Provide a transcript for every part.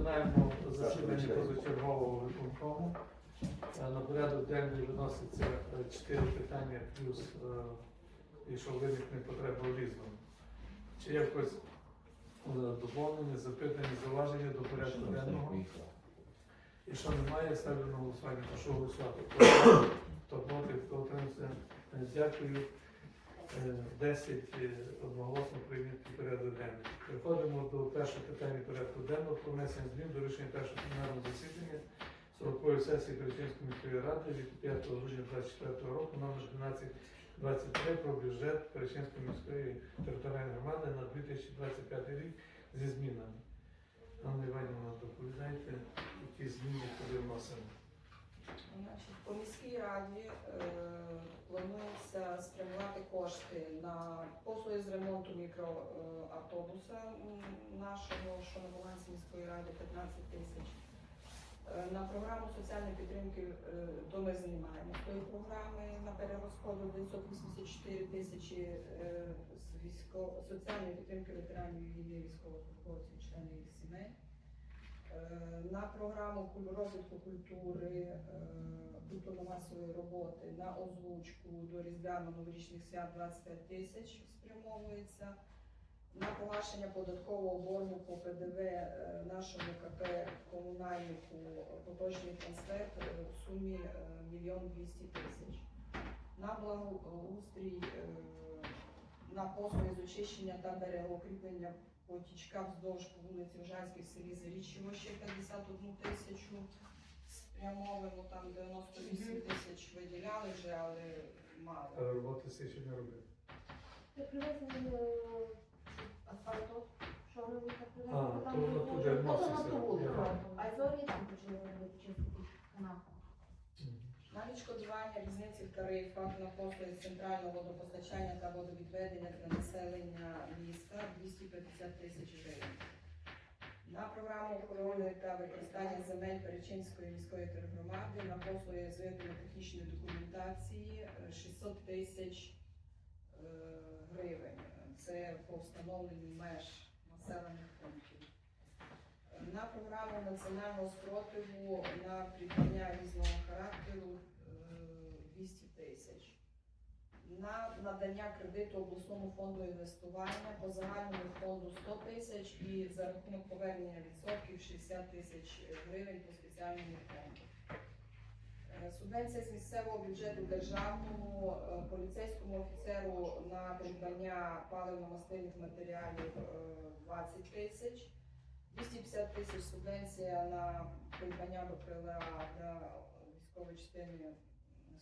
Розпочинаємо засідання позачергового виконкому. Е, На порядок денний виноситься е, чотири питання, плюс е, якщо виникне потреба в різному. Чи є якось доповнення, запитання, зауваження до порядку денного? Якщо немає, ставлю на голосування, прошу голосувати. Хто проти, хто утримався? Е, Дякую. Е, 10 е, одноголосно прийнятий порядок денний. Переходимо до першого питання порядку денного про внесення змін до рішення першого пленарного засідання 40-ї сесії Перечинської міської ради від 5 грудня 2024 року номер 1223 про бюджет Перечинської міської територіальної громади на 2025 рік зі змінами. Анна Іванівна, доповідайте, які зміни туди вносимо. По міській раді е, планується спрямувати кошти на послуги з ремонту мікроавтобуса нашого, що на балансі міської ради 15 тисяч. Е, На програму соціальної підтримки е, ми знімаємо тої програми на перерозподіл 984 тисячі е, з військо- соціальної підтримки ветеранів війни, військовослужбовців, членів на програму розвитку культури, е, культурно-масової роботи, на озвучку до різдвяно-новорічних свят 25 тисяч спрямовується. На погашення податкового боргу по ПДВ е, нашому КП комунальнику поточний трансфер е, в сумі мільйон 200 тисяч. На благоустрій, е, на послуги з очищення та берегоукріплення потічка вздовж по вулиці в селі Заріччєво ще 51 тисячу спрямовано, там 98 тисяч виділяли вже, але мало. Та роботи все ще не робити. Ти привезли асфальту, що вони так привезли, А, там то не воно було, туди то вноситься, на ту вулицю. я- А зорі там почали робити чистити канал. На відшкодування різниці в тарифах на послуги центрального водопостачання та водовідведення для населення міста 250 тисяч гривень. На програму охорони та використання земель Перечинської міської тергромади на послуги з технічної документації е, 600 тисяч е, гривень. Це по встановленню меж населених пунктів. На програму національного спротиву на придбання різного характеру е, 200 тисяч. На надання кредиту обласному фонду інвестування по загальному фонду 100 тисяч і за рахунок повернення відсотків 60 тисяч гривень по спеціальному фонду. Е, Субвенція з місцевого бюджету державному е, поліцейському офіцеру на придбання паливно-мастильних матеріалів е, 20 тисяч. 250 тисяч субвенція на придбання БПЛА для військової частини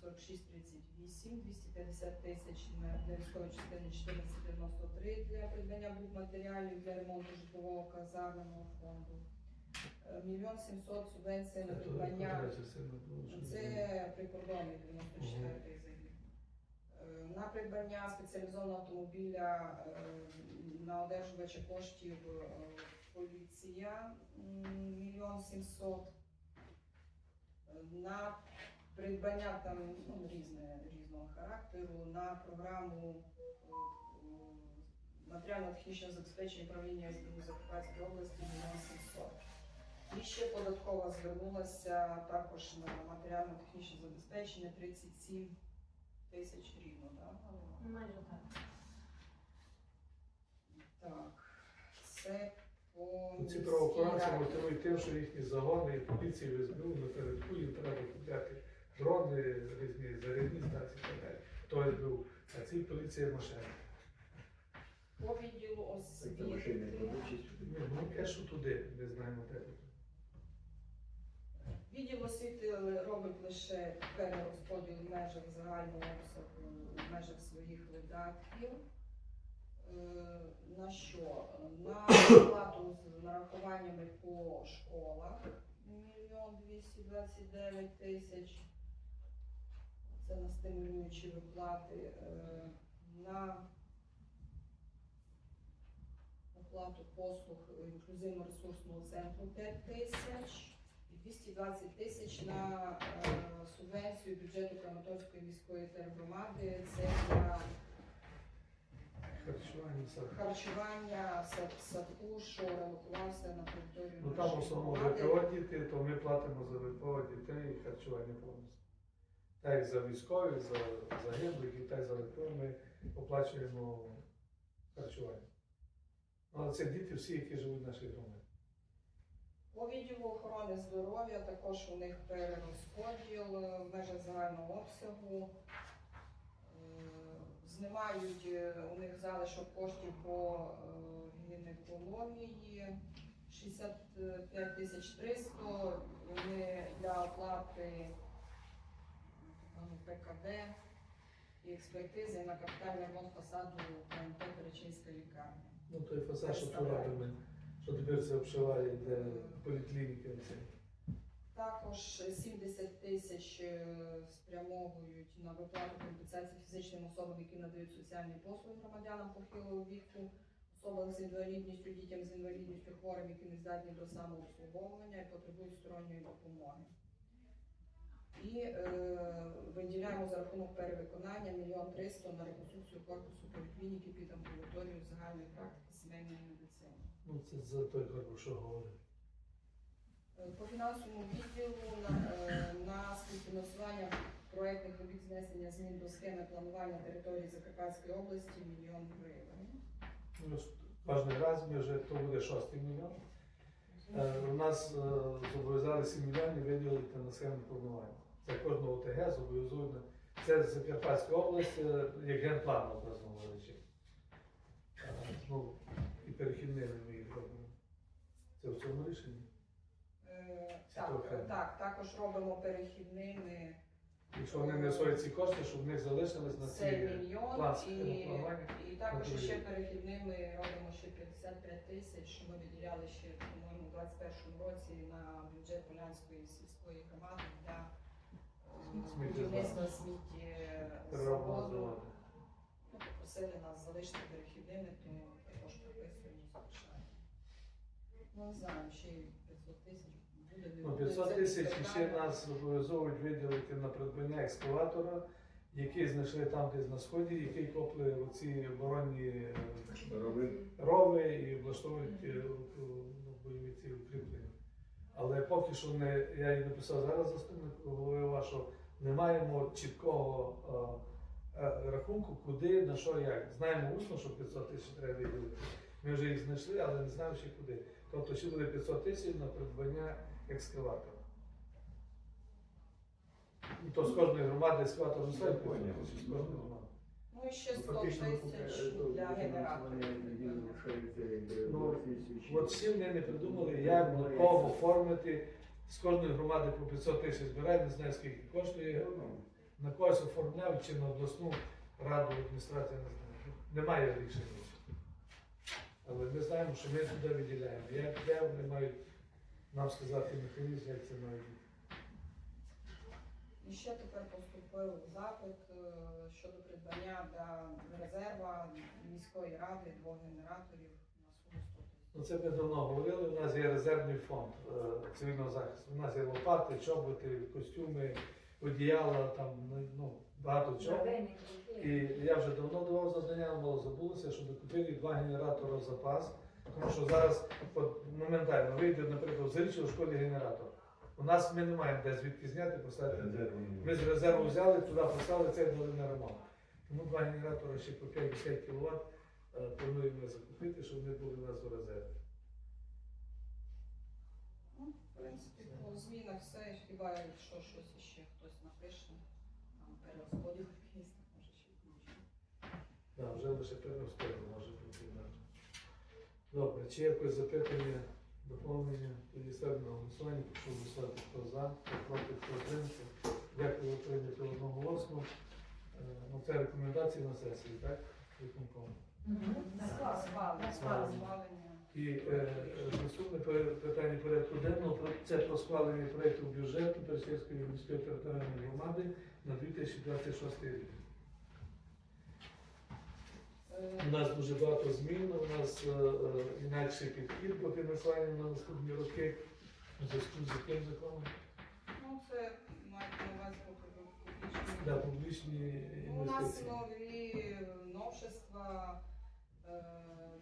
4638, 250 тисяч на- для військової частини 1493 для придбання будматеріалів для ремонту житлового казарменого фонду. Е, Мільйон 700 субвенція на придбання це прикордонний 94 загін. Е, На придбання спеціалізованого автомобіля е, на одержувача коштів е, поліція мільйон сімсот. Е, На придбання там ну, різне, різного характеру, на програму е, матеріально-технічного забезпечення управління СБУ Закарпатської області мільйон сімсот. І ще податкова звернулася також на матеріально-технічне забезпечення 37 тисяч рівно, так? Майже так. Так, це Ці правоохоронці мотивують тим, що їхні загони і поліції в СБУ напередку їм треба купляти дрони, різні зарядні станції і так далі. То СБУ, а ці поліція машини. По відділу освіти. Ні, Ну, кешу туди, не знаємо де. Відділ освіти робить лише перерозподіл в межах загального в межах своїх видатків. Е, На що? На оплату з нарахуваннями по школах мільйон 229 тисяч. Це на стимулюючі виплати. Е, На оплату послуг інклюзивно-ресурсного центру 5 тисяч. І 220 тисяч на е, субвенцію бюджету Краматорської міської тергромади. Це для Харчування, харчування садку, що релокувався на територію Ну там громади. ВПО діти, то ми платимо за ВПО дітей і харчування повністю. Так як за військових, за загиблих і так за ВПО ми оплачуємо харчування. Ну, Але це діти всі, які живуть в нашій громаді. По відділу охорони здоров'я також у них перерозподіл е, в межах загального обсягу. Е, Знімають е, у них залишок коштів по е, гінекології 65 тисяч 300. Вони для оплати е, ПКД і експертизи на капітальний ремонт фасаду КМТ Перечинська лікарня. Ну той фасад, що Представляю. що тепер це обшиває, де поліклініки. Також 70 тисяч е, спрямовують на виплату компенсації фізичним особам, які надають соціальні послуги громадянам похилого віку, особам з інвалідністю, дітям з інвалідністю, хворим, які не здатні до самообслуговування і потребують сторонньої допомоги. І е, виділяємо за рахунок перевиконання мільйон триста на реконструкцію корпусу поліклініки під амбулаторію загальної практики сімейної медицини. Ну це за той корпус, що говорить. Е, По фінансовому відділу на, е, на співфінансування проєктних робіт знесення змін до схеми планування території Закарпатської області мільйон гривень. Ну, Кожен раз ми вже то буде шостий мільйон. Е, У нас зобов'язали 7 мільйонів виділити на схему планування. Це кожного ОТГ зобов'язує. Це Закарпатська область, як генплан, образно говорячи. Ну, і перехідними ми їх робимо. Це в цьому рішенні. Це Так, е, так, також робимо перехідними Якщо вони не освоять ці кошти, щоб в них залишились на ці мільйон і, планування. і також Готові. ще перехідними робимо ще 55 тисяч, що ми виділяли ще, по-моєму, у 2021 році на бюджет Полянської сільської громади для е, будівництва. Переробного заводу. Ну, Попросили нас залишити перехідними, то також прописуємо, залишаємо. Ну, не знаю, ще й 500 тисяч Ну, 500 тисяч питання. ще нас зобов'язовують виділити на придбання екскаватора, який знайшли там десь на сході, який копли оці оборонні е, рови і влаштовують е, ну, бойові ці укріплення. Але поки що не, я їй написав зараз заступник голови вашого, не маємо чіткого е, е, рахунку, куди, на що, як. Знаємо усно, що 500 тисяч треба виділити. Ми вже їх знайшли, але не знаємо ще куди. Тобто ще буде 500 тисяч на придбання екскаватора. І то з кожної громади екскаватор не стоїть 500 з кожної громади. Ну і ще 100 тисяч для генераторів. Ну, От всі вони не придумали, як кого оформити. З кожної громади по 500 тисяч збирають, не знаю скільки коштує. На когось оформляв чи на обласну раду адміністрація не знаю. Немає рішення. Але ми знаємо, що ми туди виділяємо. Як де вони мають нам сказати механізм, як це має бути. І ще тепер поступив запит е, щодо придбання для резерва міської ради двох генераторів на суму 100 тисяч. Ну, це ми давно говорили. У нас є резервний фонд е, цивільного захисту. У нас є лопати, чоботи, костюми, одіяла, там ну, багато чого. І я вже давно давав завдання, мало забулося, щоб купили два генератори в запас. Тому що зараз от, моментально вийде, наприклад, в у школі генератор. У нас ми не маємо де звідки зняти, поставити. Ми з резерву взяли, туди поставили, це дали на ремонт. Тому два генератори ще по 5-5 кВт е, плануємо закупити, щоб вони були у нас у резерві. Ну, в принципі, по змінах все, хіба якщо щось ще хтось напише, там перерозподіл якийсь, може ще. Да, вже лише перерозподіл може бути. Добре, чи є якось запитання, доповнення? Тоді ставлю на голосування, прошу голосувати, хто за, хто проти, хто утримався. Дякую, прийняти одноголосно. Е, Ну, це рекомендації на сесії, так? Виконкому. І е, наступне питання порядку денного про- це про схвалення проєкту бюджету Пересільської міської територіальної громади на 2026 рік. У нас дуже багато змін, у нас е, е, інакший підхід по фінансуванню на наступні роки у зв'язку з яким законом. Ну, це мають на увазі публічні. Да, публічні Ну, У нас нові новшества, Е,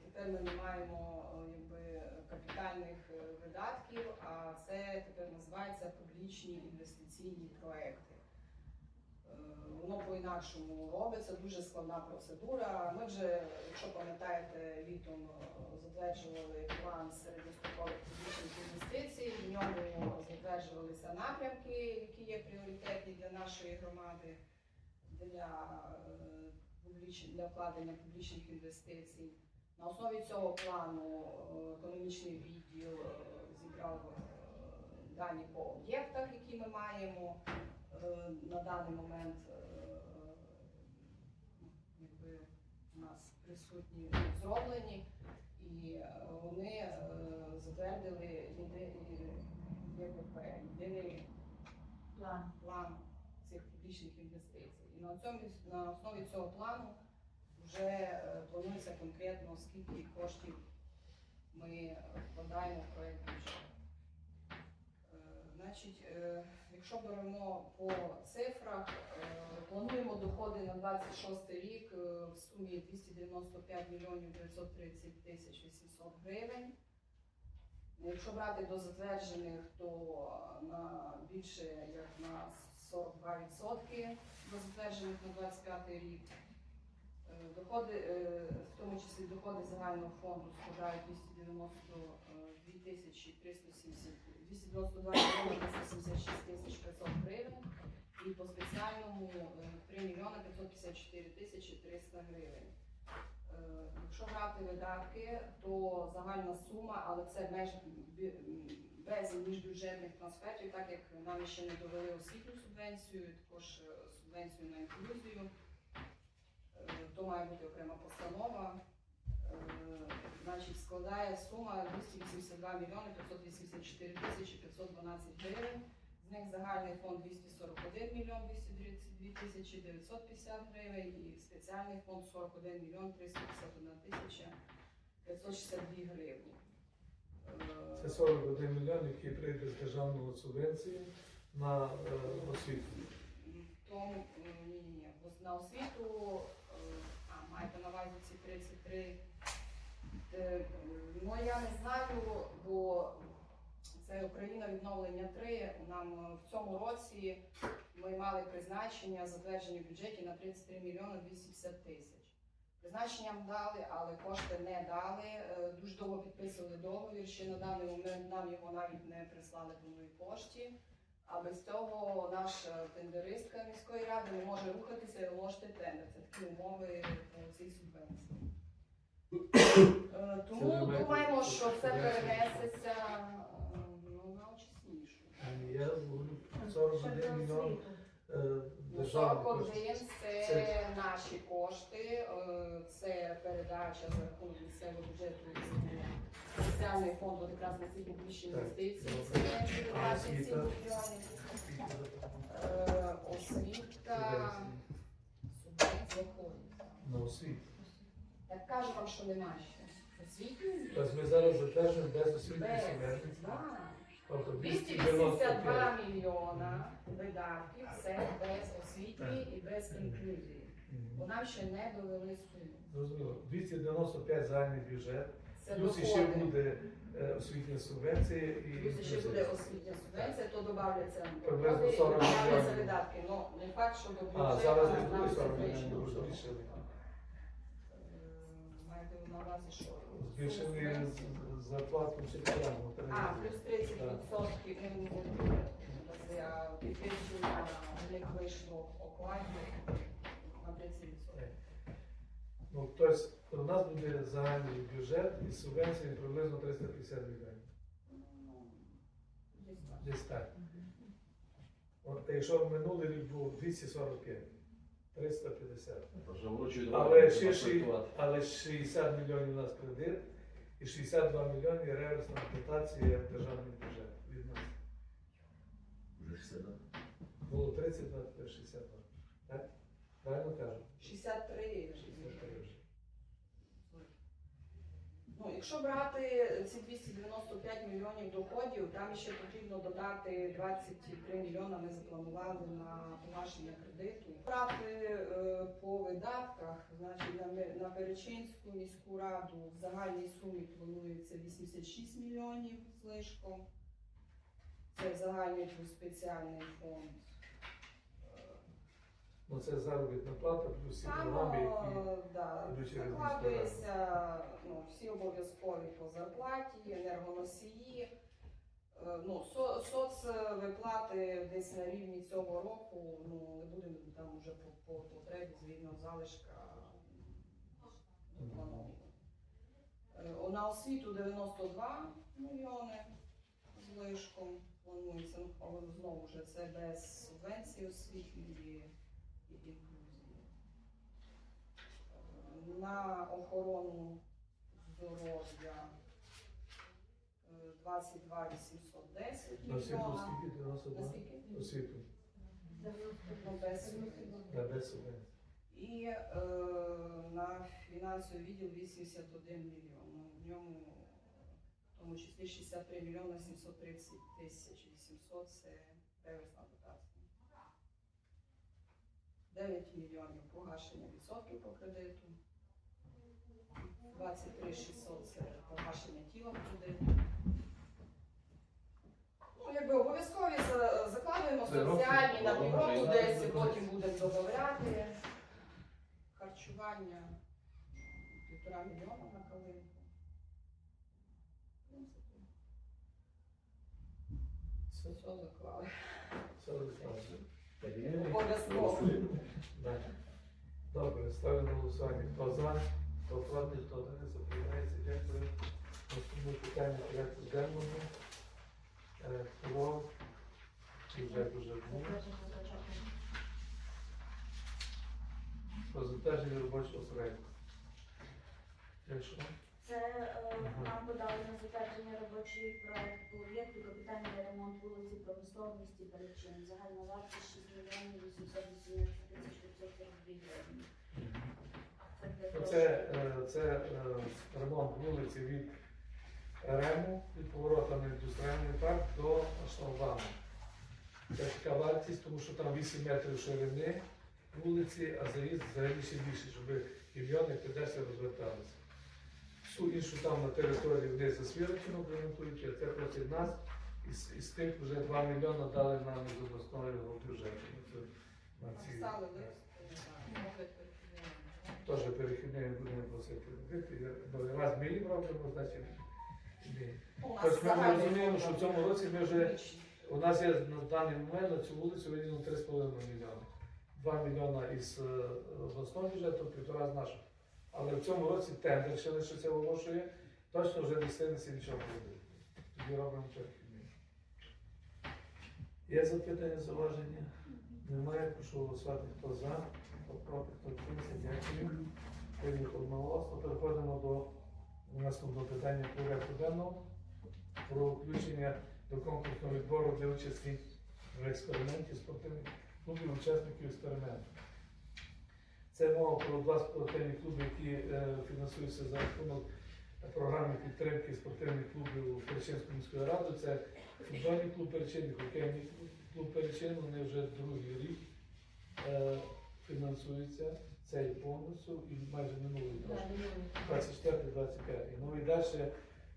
Тепер ми не маємо якби, капітальних видатків, а це тепер називається публічні інвестиційні проекти. По-інакшому робиться, дуже складна процедура. Ми вже, якщо пам'ятаєте, літом е, затверджували план середньострокових публічних інвестицій. В ньому затверджувалися напрямки, які є пріоритетні для нашої громади для, е, для вкладення публічних інвестицій. На основі цього плану е, економічний відділ зібрав дані по об'єктах, які ми маємо на даний момент. е, якби у нас присутні зроблені, і е, вони е, затвердили єдиний План. план цих публічних інвестицій. І на, цьому, на основі цього плану вже е, планується конкретно, скільки коштів ми вкладаємо в проєкт бюджету. Значить, е, якщо беремо по цифрах, е, плануємо доходи на 26 рік е, в сумі 295 мільйонів 930 тисяч 800 гривень. Якщо брати до затверджених, то на більше як на 42% до затверджених на 25 рік. Е, Доходи, е, в тому числі доходи загального фонду складають 292 тисячі 370, 292 376 тисяч 500 гривень. І по спеціальному е, 3 мільйони 554 тисячі 300 гривень. Е, Якщо брати видатки, то загальна сума, але це меж без міжбюджетних трансфертів, так як нам ще не довели освітню субвенцію, також е, субвенцію на інклюзію. Е, То має бути окрема постанова. Е, Значить, складає сума 282 мільйони 584 тисячі 512 гривень. З них загальний фонд 241 мільйон 232 тисячі 950 гривень і спеціальний фонд 41 мільйон 351 тисяча 562 гривні. Е, Це 41 мільйон, який прийде з державної субвенції на е, освіту. Тому ні, ні, ні. На освіту, маєте на увазі ці 33. Е, Ну я не знаю, бо це Україна відновлення 3. Нам е, в цьому році ми мали призначення затверджені в бюджеті на 33 мільйони 250 тисяч. Призначенням дали, але кошти не дали. Е, Дуже довго підписували договір. Ще на даний момент нам його навіть не прислали по новій пошті. А без цього наша тендеристка міської ради не може рухатися і оголошити тендер. Це такі умови цій субвенції. Е, Тому Це думаємо, що це перенесеться е, ну, на очиснішу. Я говорю 41 мільйон е, 41 кошт. це, Це- наші кошти, е, це передача за рахунок місцевого бюджету і спеціальний фонд от якраз на ці публічні інвестиції. Це А 27 освіта? мільйонів. Е, субвенція. На. Так кажу вам, що немає ще. Освітньої? Тобто ми зараз затверджуємо без освітньої субвенції. Тобто 282 мільйона видатків це без освіти і без інклюзії. Бо нам ще не довели суму. Зрозуміло. 295 загальний бюджет. Це Плюс ще доходи. буде е, освітня субвенція і Плюс ще буде освітня субвенція, то додавляться Приблизно доходи і 40 додавляться мільйонів. видатки. Ну, не факт, що до бюджету А, зараз не буде це 40 збільшено. мільйонів, збільшили. Маєте на увазі, що? Збільшили зарплату вчителям. А, плюс 30% ну, не я підвищення них вийшло окладно на 30%. Ну, тобто у нас буде загальний бюджет і субвенції приблизно 350 мільйонів. Ну, десь так. От, якщо минулий рік був 245, 350. Але ще ши- але 60 мільйонів у нас кредит і 62 мільйони реверсна дотація в державний бюджет від нас. Вже 60, так? Було 32, тепер 62. Так? Правильно кажу? 63. 63 вже. Ну, якщо брати ці 295 мільйонів доходів. Там ще потрібно додати 23 мільйона. Ми запланували на погашення кредиту. Брати е, по видатках, значить на, Перечинську міську раду в загальній сумі планується 86 мільйонів з. Це загальний спеціальний фонд. Ну це заробітна плата, плюс всі програми, які да, йдуть через закладується ну, всі обов'язкові по зарплаті, енергоносії. Е, Ну, со- соцвиплати десь на рівні цього року, ну не будемо там вже по, по потребі з вільного залишка доплановувати. Е, На освіту 92 мільйони з лишком планується, ну, але знову ж це без субвенції освітньої і інклюзії. На охорону здоров'я е, 22 810 мільйона. Наскільки? освіту, на. І е, на фінансовий відділ 81 мільйон. Ну, В ньому в тому числі 63 мільйони 730 тисяч 800 це реверсна дотація. 9 мільйонів погашення відсотків по кредиту. 23 600 це погашення тіла кредиту. Ну, якби обов'язкові закладуємо Це роки, соціальні на воно півроку і десь, потім будемо додавати. Харчування півтора мільйона на калинку. Принципі, Все, все заклали. все розказує. Добре, ставлю на голосування. Хто за, хто проти, хто не запевняється. Дякую. Наступне питання порядку денному. Е, Про бюджет уже був. Про затвердження робочого проєкту. Якщо Це е, нам подали на затвердження робочий проект по об'єкту капітальний ремонт вулиці промисловості Перечин. Загальна вартість 6 мільйонів 818 тисяч 542 гривень. Це Це, е, це е, ремонт вулиці від Рему, від поворота на індустріальний парк до Шлагбану. Це така вартість, тому що там 8 метрів ширини вулиці, а заїзд взагалі ще більше, щоб мільйони підеться розверталися. Всю іншу там на території вниз засвірочено ремонтують, а це проти нас. І з, тих вже 2 мільйони дали нам з обласного бюджету. Ну. Теж перехідний будемо просити робити. Раз ми їм робимо, значить Тобто ми розуміємо, що в цьому році ми вже у нас є на даний момент на цю вулицю виділено 3,5 мільйони. 2 мільйона із е, обласного бюджету, півтора з нашого. Але в цьому році тендер ще лише це оголошує, точно вже не сильниці нічого не буде. Тоді робимо перехідний. Є запитання, зауваження? Немає, прошу голосувати, хто за, хто проти, хто втримався. Дякую. Прийнято одноголосно. Переходимо до наступного питання порядку денного про включення до конкурсного відбору для участі в експерименті спортивних клубів учасників експерименту. Це мова про два спортивні клуби, які е, фінансуються за рахунок програми підтримки спортивних клубів Перечинської міської ради. Це футбольний клуб Перечин хокейний клуб Перечин. Вони вже другий рік е, фінансуються цей повністю і майже минулий трошки. 24-25. Ну і далі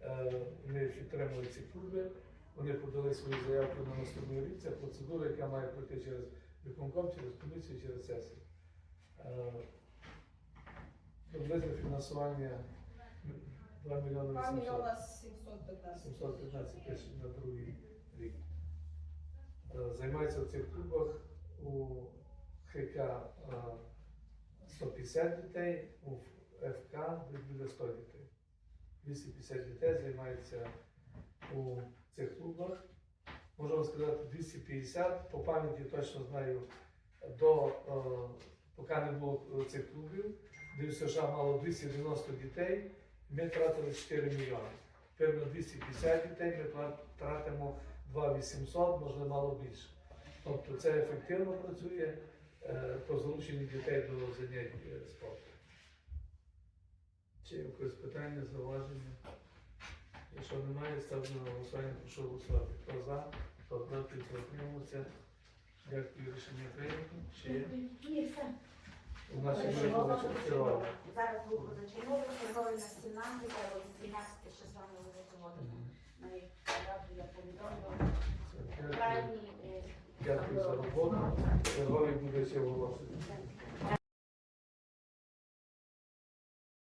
е, вони підтримують ці клуби. Вони подали свою заявку на наступний рік. Це процедура, яка має пройти через виконком, через комісію, через сесію. Е, Приблизне фінансування 2 мільйони 2 800. мільйона 715. 715 тисяч на другий рік. Е, Займається в цих клубах у ХК е, 150 дітей, у ФК біля 100 дітей. 250 дітей займаються у цих клубах. Можу вам сказати 250, по пам'яті точно знаю, до, е, поки не було цих клубів, де в США мало 290 дітей, ми тратили 4 мільйони. На 250 дітей ми тратимо 2 можливо, мало більше. Тобто це ефективно працює е, по залученню дітей до занять е, спорту. Чи якось питання, зауваження? Якщо немає, ставлю на голосування, прошу голосувати. Хто за, хто проти, хто утримався. Дякую, рішення прийнято. Ще є? Ні, все. У нас є вже позачергова. позачергова. Зараз був позачерговий, черговий на 17, треба 18 ще з вами голосувати. Мгм. На їх раду я повідомила. Крайній е, Дякую за роботу. Черговий буде ще оголошувати. Так.